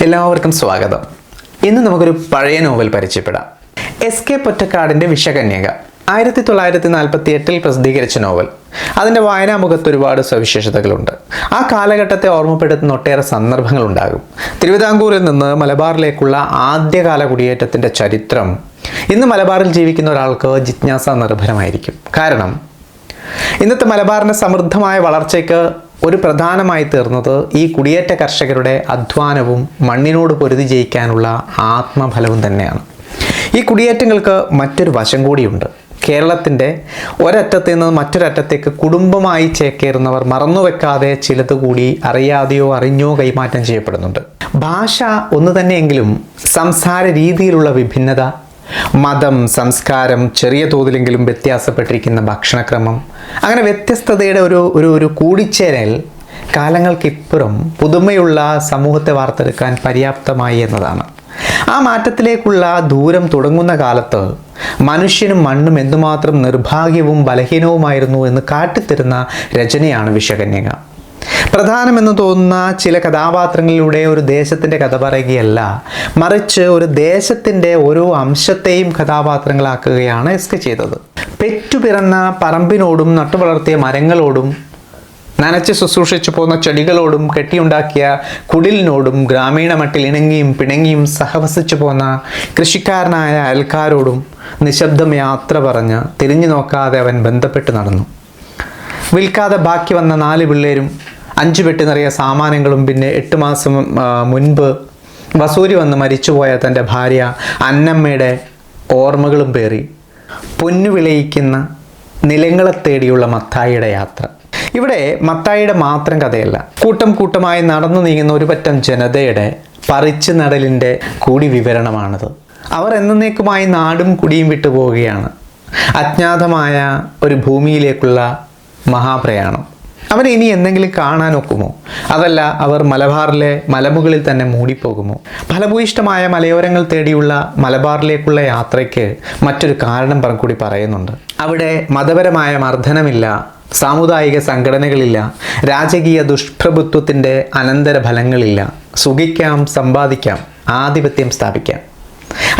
എല്ലാവർക്കും സ്വാഗതം. ഇന്ന് നമുക്കൊരു പഴയ നോവൽ പരിചയപ്പെടാം. എസ് കെ പൊറ്റക്കാടിന്റെ വിഷകന്യക ആയിരത്തി തൊള്ളായിരത്തി നാൽപ്പത്തി എട്ടിൽ പ്രസിദ്ധീകരിച്ച നോവൽ. അതിന്റെ വായനാമുഖത്ത് ഒരുപാട് സവിശേഷതകളുണ്ട്. ആ കാലഘട്ടത്തെ ഓർമ്മപ്പെടുത്തുന്ന ഒട്ടേറെ സന്ദർഭങ്ങൾ ഉണ്ടാകും തിരുവിതാംകൂറിൽ നിന്ന് മലബാറിലേക്കുള്ള ആദ്യകാല കുടിയേറ്റത്തിന്റെ ചരിത്രം ഇന്ന് മലബാറിൽ ജീവിക്കുന്ന ഒരാൾക്ക് ജിജ്ഞാസ നിർഭരമായിരിക്കും കാരണം ഇന്നത്തെ മലബാറിന്റെ സമൃദ്ധമായ വളർച്ചയ്ക്ക് ഒരു പ്രധാനമായി തീർന്നത് ഈ കുടിയേറ്റ കർഷകരുടെ അധ്വാനവും മണ്ണിനോട് പൊരുതി ജയിക്കാനുള്ള ആത്മഫലവും തന്നെയാണ്. ഈ കുടിയേറ്റങ്ങൾക്ക് മറ്റൊരു വശം കൂടിയുണ്ട്. കേരളത്തിന്റെ ഒരറ്റത്ത് നിന്ന് മറ്റൊരറ്റത്തേക്ക് കുടുംബമായി ചേക്കേറുന്നവർ മറന്നുവെക്കാതെ ചിലത് കൂടി അറിയാതെയോ അറിഞ്ഞോ കൈമാറ്റം ചെയ്യപ്പെടുന്നുണ്ട്. ഭാഷ ഒന്ന് തന്നെയെങ്കിലും സംസാര രീതിയിലുള്ള വിഭിന്നത മതം സംസ്കാരം ചെറിയ തോതിലെങ്കിലും വ്യത്യാസപ്പെട്ടിരിക്കുന്ന ഭക്ഷണക്രമം അങ്ങനെ വ്യത്യസ്തതയുടെ ഒരു ഒരു ഒരു കൂടിച്ചേരൽ കാലങ്ങൾക്കിപ്പുറം പുതുമയുള്ള സമൂഹത്തെ വാർത്തെടുക്കാൻ പര്യാപ്തമായി എന്നതാണ്. ആ മാറ്റത്തിലേക്കുള്ള ദൂരം തുടങ്ങുന്ന കാലത്ത് മനുഷ്യനും മണ്ണും എന്തുമാത്രം നിർഭാഗ്യവും ബലഹീനവുമായിരുന്നു എന്ന് കാട്ടിത്തരുന്ന രചനയാണ് വിഷകന്യക പ്രധാനമെന്ന് തോന്നുന്ന ചില കഥാപാത്രങ്ങളിലൂടെ ഒരു ദേശത്തിന്റെ കഥ പറയുകയല്ല മറിച്ച് ഒരു ദേശത്തിന്റെ ഓരോ അംശത്തെയും കഥാപാത്രങ്ങളാക്കുകയാണ് എസ് കെ ചെയ്തത്. പെറ്റുപിറന്ന പറമ്പിനോടും നട്ടുവളർത്തിയ മരങ്ങളോടും നനച്ച് ശുശ്രൂഷിച്ചു പോകുന്ന ചെടികളോടും കെട്ടിയുണ്ടാക്കിയ കുടിലിനോടും ഗ്രാമീണ മട്ടിൽ ഇണങ്ങിയും പിണങ്ങിയും സഹവസിച്ചു പോന്ന കൃഷിക്കാരനായ അയൽക്കാരോടും നിശബ്ദം യാത്ര പറഞ്ഞ് തിരിഞ്ഞു നോക്കാതെ അവൻ ബന്ധപ്പെട്ട് നടന്നു. വിൽക്കാതെ ബാക്കി വന്ന നാല് പിള്ളേരും അഞ്ച് പെട്ടി നിറയെ സാമാനങ്ങളും പിന്നെ എട്ട് മാസം മുൻപ് വസൂരി വന്ന് മരിച്ചുപോയ തന്റെ ഭാര്യ അന്നമ്മയുടെ ഓർമ്മകളും പേറി പൊന്നു വിളയിക്കുന്ന നിലങ്ങളെ തേടിയുള്ള മത്തായിയുടെ യാത്ര. ഇവിടെ മത്തായിയുടെ മാത്രം കഥയല്ല കൂട്ടം കൂട്ടമായി നടന്നു നീങ്ങുന്ന ഒരു പറ്റം ജനതയുടെ പറിച്ചു നടലിന്റെ കൂടി വിവരണമാണത്. അവർ എന്നേക്കുമായി നാടും കുടിയും വിട്ടു പോവുകയാണ് അജ്ഞാതമായ ഒരു ഭൂമിയിലേക്കുള്ള മഹാപ്രയാണം. അവർ ഇനി എന്തെങ്കിലും കാണാൻ ഒക്കുമോ? അതല്ല അവർ മലബാറിലെ മലമുകളിൽ തന്നെ മൂടിപ്പോകുമോ? ഫലഭൂയിഷ്ടമായ മലയോരങ്ങൾ തേടിയുള്ള മലബാറിലേക്കുള്ള യാത്രയ്ക്ക് മറ്റൊരു കാരണം കൂടി പറയുന്നുണ്ട്. അവിടെ മതപരമായ മർദ്ദനമില്ല സാമുദായിക സംഘടനകളില്ല രാജകീയ ദുഷ്പ്രഭുത്വത്തിന്റെ അനന്തര ഫലങ്ങളില്ല സുഖിക്കാം സമ്പാദിക്കാം ആധിപത്യം സ്ഥാപിക്കാം.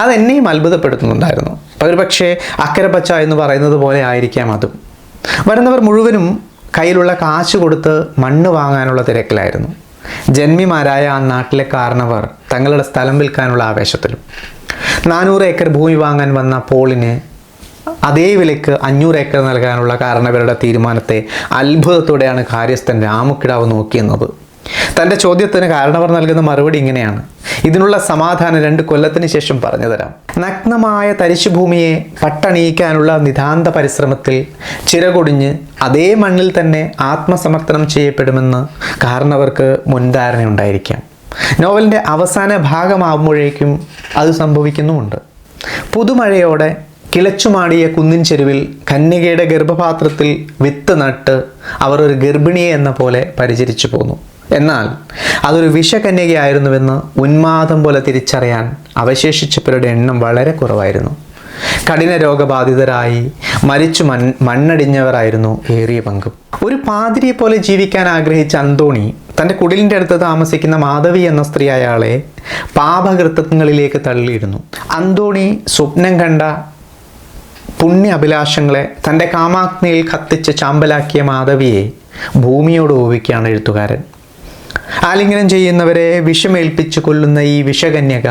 അതെന്നെയും അത്ഭുതപ്പെടുത്തുന്നുണ്ടായിരുന്നു. ഒരുപക്ഷെ അക്കരപ്പച്ച എന്ന് പറയുന്നത് പോലെ ആയിരിക്കാം അതും. വരുന്നവർ മുഴുവനും കയ്യിലുള്ള കാശ് കൊടുത്ത് മണ്ണ് വാങ്ങാനുള്ള തിരക്കിലായിരുന്നു. ജന്മിമാരായ ആ നാട്ടിലെ കാരണവർ തങ്ങളുടെ സ്ഥലം വിൽക്കാനുള്ള ആവേശത്തിലും. നാനൂറ് ഏക്കർ ഭൂമി വാങ്ങാൻ വന്ന പോളിന് അതേ വിലയ്ക്ക് അഞ്ഞൂറ് ഏക്കർ നൽകാനുള്ള കാരണവരുടെ തീരുമാനത്തെ അത്ഭുതത്തോടെയാണ് കാര്യസ്ഥൻ രാമുക്കിടാവ് നോക്കിയെന്നത്. തന്റെ ചോദ്യത്തിന് കാരണവർ നൽകുന്ന മറുപടി ഇങ്ങനെയാണ്. ഇതിനുള്ള സമാധാനം രണ്ട് കൊല്ലത്തിന് ശേഷം പറഞ്ഞു തരാം. നഗ്നമായ തരിശുഭൂമിയെ പട്ടണിയിക്കാനുള്ള നിതാന്ത പരിശ്രമത്തിൽ ചിരകൊടിഞ്ഞ് അതേ മണ്ണിൽ തന്നെ ആത്മസമർപ്പണം ചെയ്യപ്പെടുമെന്ന് കാരണവർക്ക് മുൻധാരണയുണ്ടായിരിക്കാം. നോവലിന്റെ അവസാന ഭാഗമാകുമ്പോഴേക്കും അത് സംഭവിക്കുന്നുമുണ്ട്. പുതുമഴയോടെ കിളച്ചുമാടിയ കുന്നിൻ ചെരുവിൽ കന്യകയുടെ ഗർഭപാത്രത്തിൽ വിത്ത് നട്ട് അവർ ഒരു ഗർഭിണിയെ എന്ന പോലെ പരിചരിച്ചു പോന്നു. എന്നാൽ അതൊരു വിഷകന്യകയായിരുന്നുവെന്ന് ഉന്മാദം പോലെ തിരിച്ചറിയാൻ അവശേഷിച്ചവരുടെ എണ്ണം വളരെ കുറവായിരുന്നു. കഠിന രോഗബാധിതരായി മരിച്ചു മൺ മണ്ണടിഞ്ഞവരായിരുന്നു ഏറിയ പങ്കും. ഒരു പാതിരിയെ പോലെ ജീവിക്കാൻ ആഗ്രഹിച്ച അന്തോണി തന്റെ കുടിലിന്റെ അടുത്ത് താമസിക്കുന്ന മാധവി എന്ന സ്ത്രീ അയാളെ പാപകൃത്യങ്ങളിലേക്ക് തള്ളിയിരുന്നു. അന്തോണി സ്വപ്നം കണ്ട പുണ്യ അഭിലാഷങ്ങളെ തന്റെ കാമാഗ്നിയിൽ കത്തിച്ച് ചാമ്പലാക്കിയ മാധവിയെ ഭൂമിയോട് ഓവിക്കുകയാണ് എഴുത്തുകാരൻ. ആലിംഗനം ചെയ്യുന്നവരെ വിഷമേൽപ്പിച്ചു കൊല്ലുന്ന ഈ വിഷകന്യക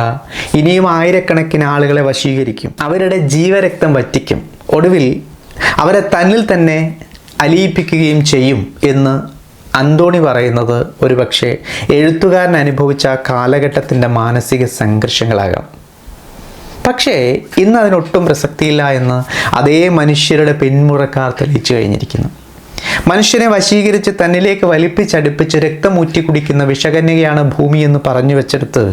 ഇനിയും ആയിരക്കണക്കിന് ആളുകളെ വശീകരിക്കും. അവരുടെ ജീവരക്തം വറ്റിക്കും. ഒടുവിൽ അവരെ തന്നിൽ തന്നെ അലിയിപ്പിക്കുകയും ചെയ്യും എന്ന് അന്തോണി പറയുന്നത് ഒരുപക്ഷെ എഴുത്തുകാരൻ അനുഭവിച്ച ആ കാലഘട്ടത്തിന്റെ മാനസിക സംഘർഷങ്ങളാകാം. പക്ഷേ ഇന്ന് അതിനൊട്ടും പ്രസക്തിയില്ല എന്ന് അതേ മനുഷ്യരുടെ പിന്മുറക്കാർ തെളിയിച്ചു കഴിഞ്ഞിരിക്കുന്നു. മനുഷ്യനെ വശീകരിച്ച് തന്നിലേക്ക് വലിപ്പിച്ചടുപ്പിച്ച് രക്തമൂറ്റി കുടിക്കുന്ന വിഷകന്യകയാണ് ഭൂമി എന്ന് പറഞ്ഞു വെച്ചെടുത്ത്.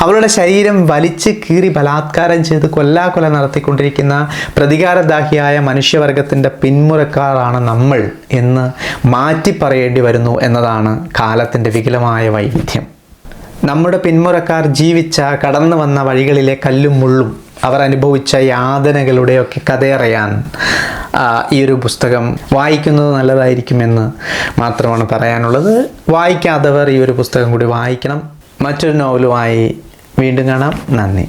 അവളുടെ ശരീരം വലിച്ച് കീറി ബലാത്കാരം ചെയ്ത് കൊല്ലാകൊല നടത്തിക്കൊണ്ടിരിക്കുന്ന പ്രതികാരദാഹിയായ മനുഷ്യവർഗത്തിന്റെ പിന്മുറക്കാരാണ് നമ്മൾ എന്ന് മാറ്റി പറയേണ്ടി വരുന്നു എന്നതാണ് കാലത്തിന്റെ വികലമായ വൈവിധ്യം. നമ്മുടെ പിന്മുറക്കാർ ജീവിച്ച കടന്നു വന്ന വഴികളിലെ കല്ലും മുള്ളും അവർ അനുഭവിച്ച യാതനകളുടെയൊക്കെ കഥയറിയാൻ ഈ ഒരു പുസ്തകം വായിക്കുന്നത് നല്ലതായിരിക്കുമെന്ന് മാത്രമാണ് പറയാനുള്ളത്. വായിക്കാത്തവർ ഈ ഒരു പുസ്തകം കൂടി വായിക്കണം. മറ്റൊരു നോവലുമായി വീണ്ടും കാണാം. നന്ദി.